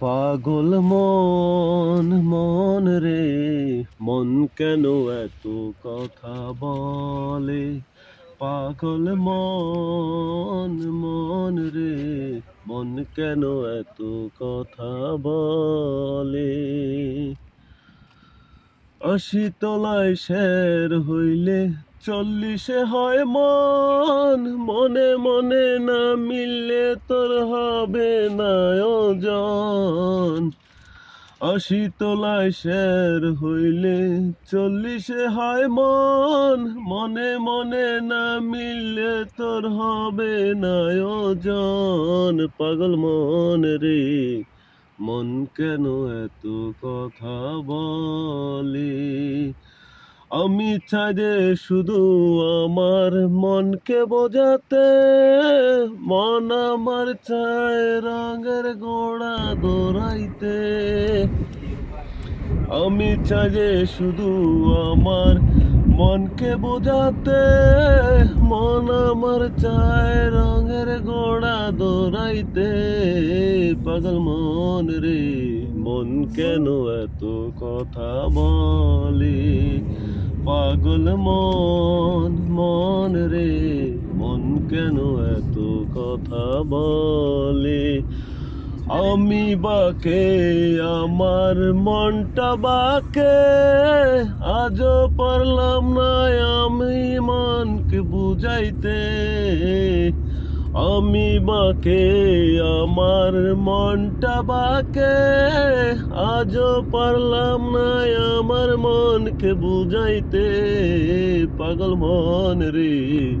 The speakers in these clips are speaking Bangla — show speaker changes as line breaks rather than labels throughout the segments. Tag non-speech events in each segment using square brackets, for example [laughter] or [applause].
পাগল মন মন রে, মন কেন এত কথা বলে? পাগল মন মন রে, মন কেন এত কথা বলে? আশি তলায় শের হইলে চল্লিশে হয় মন, মনে মনে না মিললে তোর হবে না ওজন আশি তলায় শের হইলে চল্লিশে হয় মন, মনে মনে না মিললে তোর হবে না ওজন পাগল মন রে, মন কেন এত কথা বলে? আমি চাই যে শুধু আমার মনকে বোঝাতে, মন আমার চায় রঙের গোড়া দৌড়াইতে। আমি চাই যে শুধু আমার মনকে বোঝাতে মন আমার চায় রঙের গোড়া দৌড়াইতে পাগল মন রে, মন কেন এত কথা বলে? পাগল মন মন রে, মন কেন এত কথা বলে? আমি বাকে, আমার মনটা বাকে। আজও পারলাম না আমি মনকে বুঝাইতে। আমি বাকে, আমার মনটা বাকে। আজও পারলাম না আমার মনকে বুঝাইতে। পাগল মন রে।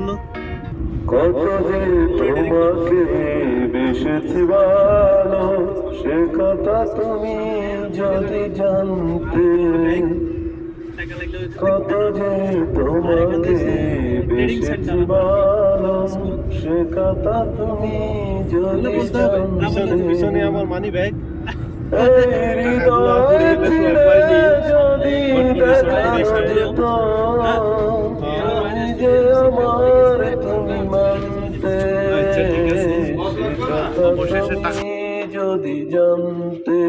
না কত যে তোমাকে বেসেছি ভালো সে কথা তুমি যদি জানতে। কত যে তোমাকে বেসেছি ভালো সে কথা তুমি যদি জানতে।
আমার মানি ব্যাগ।
এই [laughs] হৃদয় যদি দেখা যেত, যদি জানতে